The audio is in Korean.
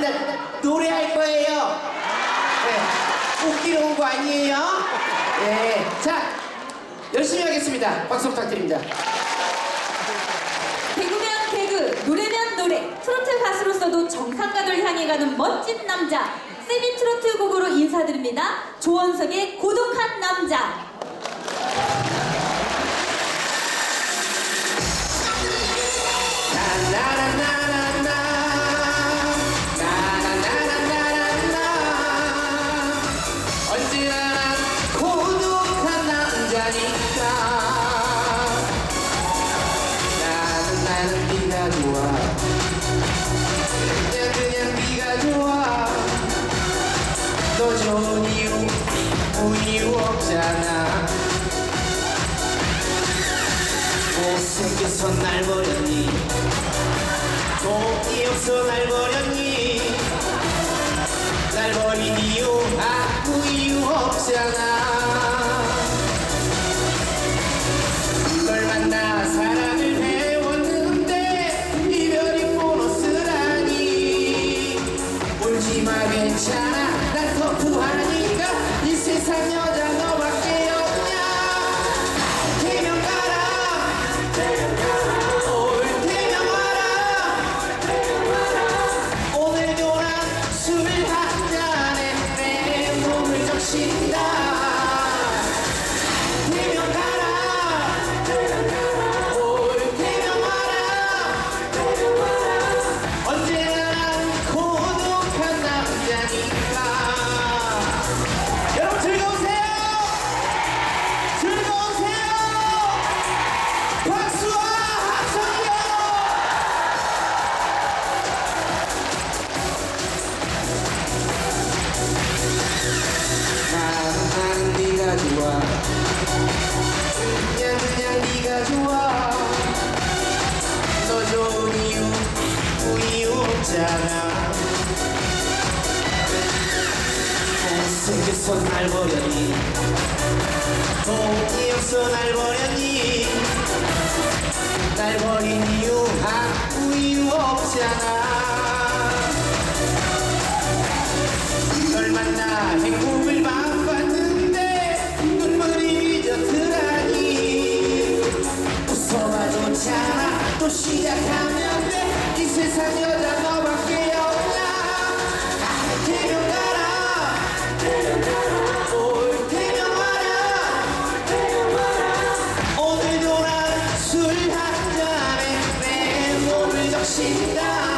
된다. 노래할 거예요. 네. 웃기러 온 거 아니에요? 네. 자, 열심히 하겠습니다. 박수 부탁드립니다. 개그면 개그, 노래면 노래, 트로트 가수로서도 정상가도를 향해 가는 멋진 남자. 세미 트로트 곡으로 인사드립니다. 조원석의 고독한 남자. 뭐 이유 없잖아 못생겨서 날 버렸니 돈이 없어 날 버렸니 날 버린 이유 아무 이유 없잖아 널 만나 사랑을 보너스라니 울지마 괜찮아 しんだ 좋아. 너 좋은 이유 그 이유 없잖아. 못생겨서 날 버렸니? 없어 날 버렸니? 날 버린 이유 아무 이유 없잖아 Chega.